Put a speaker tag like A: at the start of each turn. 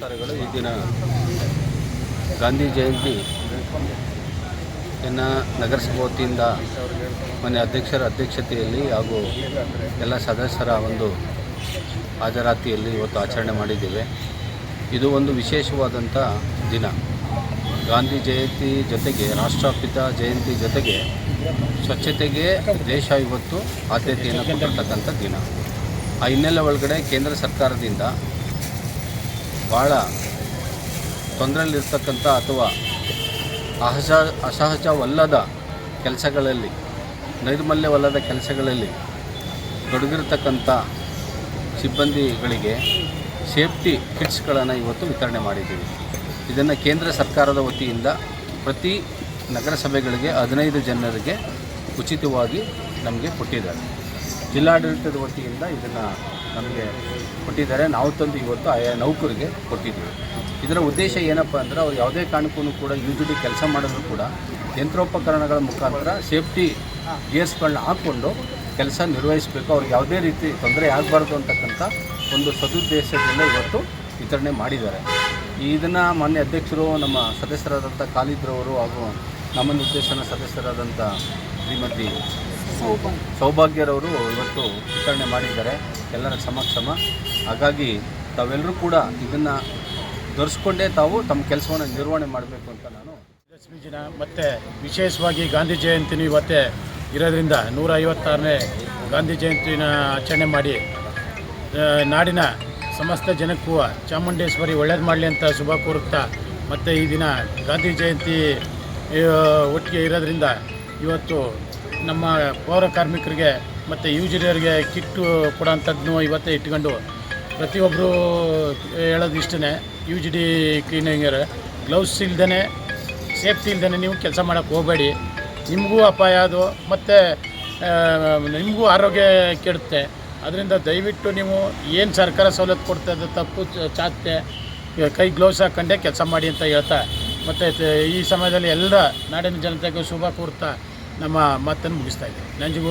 A: ನಮಸ್ಕಾರಗಳು ಈ ದಿನ ಗಾಂಧಿ ಜಯಂತಿ ಇನ್ನು ನಗರಸಭೆ ವತಿಯಿಂದ ಮನೆ ಅಧ್ಯಕ್ಷರ ಅಧ್ಯಕ್ಷತೆಯಲ್ಲಿ ಹಾಗೂ ಎಲ್ಲ ಸದಸ್ಯರ ಒಂದು ಹಾಜರಾತಿಯಲ್ಲಿ ಇವತ್ತು ಆಚರಣೆ ಮಾಡಿದ್ದೇವೆ. ಇದು ಒಂದು ವಿಶೇಷವಾದಂಥ ದಿನ. ಗಾಂಧಿ ಜಯಂತಿ ಜೊತೆಗೆ, ರಾಷ್ಟ್ರಪಿತ ಜಯಂತಿ ಜೊತೆಗೆ ಸ್ವಚ್ಛತೆಗೆ ದೇಶ ಇವತ್ತು ಆದ್ಯತೆಯನ್ನು ಕೊಟ್ಟಿರ್ತಕ್ಕಂಥ ದಿನ. ಆ ಹಿನ್ನೆಲೆ ಒಳಗಡೆ ಕೇಂದ್ರ ಸರ್ಕಾರದಿಂದ ಭಾಳ ತೊಂದರೆಯಲ್ಲಿರ್ತಕ್ಕಂಥ ಅಥವಾ ಅಸಹ ಅಸಹಜವಲ್ಲದ ಕೆಲಸಗಳಲ್ಲಿ, ನೈರ್ಮಲ್ಯವಲ್ಲದ ಕೆಲಸಗಳಲ್ಲಿ ತೊಡಗಿರ್ತಕ್ಕಂಥ ಸಿಬ್ಬಂದಿಗಳಿಗೆ ಸೇಫ್ಟಿ ಕಿಟ್ಸ್ಗಳನ್ನು ಇವತ್ತು ವಿತರಣೆ ಮಾಡಿದ್ದೀವಿ. ಇದನ್ನು ಕೇಂದ್ರ ಸರ್ಕಾರದ ವತಿಯಿಂದ ಪ್ರತಿ ನಗರಸಭೆಗಳಿಗೆ ಹದಿನೈದು ಜನರಿಗೆ ಉಚಿತವಾಗಿ ನಮಗೆ ಕೊಟ್ಟಿದ್ದಾರೆ. ಜಿಲ್ಲಾಡಳಿತದ ವತಿಯಿಂದ ಇದನ್ನು ನಮಗೆ ಕೊಟ್ಟಿದ್ದಾರೆ. ನಾವು ತಂದು ಇವತ್ತು ಆಯಾ ನೌಕರಿಗೆ ಕೊಟ್ಟಿದ್ದೀವಿ. ಇದರ ಉದ್ದೇಶ ಏನಪ್ಪ ಅಂದರೆ ಅವ್ರು ಯಾವುದೇ ಕಾರಣಕ್ಕೂ ಕೂಡ ಯು ಜಿ ಡಿ ಕೆಲಸ ಮಾಡಿದ್ರು ಕೂಡ ಯಂತ್ರೋಪಕರಣಗಳ ಮುಖಾಂತರ ಸೇಫ್ಟಿ ಗೇರ್ಸ್ಗಳನ್ನ ಹಾಕ್ಕೊಂಡು ಕೆಲಸ ನಿರ್ವಹಿಸಬೇಕು. ಅವ್ರಿಗೆ ಯಾವುದೇ ರೀತಿ ತೊಂದರೆ ಆಗಬಾರ್ದು ಅಂತಕ್ಕಂಥ ಒಂದು ಸದುದ್ದೇಶದಿಂದ ಇವತ್ತು ವಿತರಣೆ ಮಾಡಿದ್ದಾರೆ. ಇದನ್ನು ಮಾನ್ಯ ಅಧ್ಯಕ್ಷರು, ನಮ್ಮ ಸದಸ್ಯರಾದಂಥ ಕಾಲಿದ್ರವರು ಹಾಗೂ ನಮ್ಮ ನಿರ್ದೇಶನ ಸದಸ್ಯರಾದಂಥ ಶ್ರೀಮತಿ ಸೌಭಾಗ್ಯರವರು ಇವತ್ತು ವಿತರಣೆ ಮಾಡಿದ್ದಾರೆ. ಎಲ್ಲರ ಸಮಕ್ಷಮ. ಹಾಗಾಗಿ ತಾವೆಲ್ಲರೂ ಕೂಡ ಇದನ್ನು ಧರಿಸ್ಕೊಂಡೇ ತಾವು ತಮ್ಮ ಕೆಲಸವನ್ನು ನಿರ್ವಹಣೆ ಮಾಡಬೇಕು ಅಂತ ನಾನು
B: ಲಕ್ಷ್ಮಿ ದಿನ ಮತ್ತು ವಿಶೇಷವಾಗಿ ಗಾಂಧಿ ಜಯಂತಿನೂ ಇವತ್ತೇ ಇರೋದ್ರಿಂದ ನೂರ ಐವತ್ತಾರನೇ ಗಾಂಧಿ ಜಯಂತಿನ ಆಚರಣೆ ಮಾಡಿ ನಾಡಿನ ಸಮಸ್ತ ಜನಕ್ಕೂ ಚಾಮುಂಡೇಶ್ವರಿ ಒಳ್ಳೇದು ಮಾಡಲಿ ಅಂತ ಶುಭ ಕೋರುತ್ತಾ ಮತ್ತು ಈ ದಿನ ಗಾಂಧಿ ಜಯಂತಿ ಒಟ್ಟಿಗೆ ಇರೋದ್ರಿಂದ ಇವತ್ತು ನಮ್ಮ ಪೌರ ಕಾರ್ಮಿಕರಿಗೆ ಮತ್ತು ಯೂಜರಿಯರಿಗೆ ಕಿಟ್ಟು ಕೊಡೋಂಥದ್ದನ್ನು ಇವತ್ತೇ ಇಟ್ಕೊಂಡು ಪ್ರತಿಯೊಬ್ಬರು ಹೇಳೋದು ಇಷ್ಟೇ U G D cleaner gloves ಇಲ್ದೇ ಸೇಫ್ಟಿ ಇಲ್ದೇ ನೀವು ಕೆಲಸ ಮಾಡೋಕ್ಕೆ ಹೋಗಬೇಡಿ. ನಿಮಗೂ ಅಪಾಯ ಅದು, ಮತ್ತು ನಿಮಗೂ ಆರೋಗ್ಯ ಕೆಡುತ್ತೆ. ಅದರಿಂದ ದಯವಿಟ್ಟು ನೀವು ಏನು ಸರ್ಕಾರ ಸವಲತ್ತು ಕೊಡ್ತಾ ಇದೆ ತಪ್ಪು ಚ- ಕೈ ಗ್ಲೌಸ್ ಹಾಕ್ಕೊಂಡೇ ಕೆಲಸ ಮಾಡಿ ಅಂತ ಹೇಳ್ತಾ, ಮತ್ತು, ಈ ಸಮಯದಲ್ಲಿ ಎಲ್ಲ ನಾಡಿನ ಜನತೆಗೂ ಶುಭ ಕೋರ್ತಾ ನಮ್ಮ ಮಾತನ್ನು ಮುಗಿಸ್ತಾ ಇದ್ದೀನಿ. ನಂಜುಗೂಡು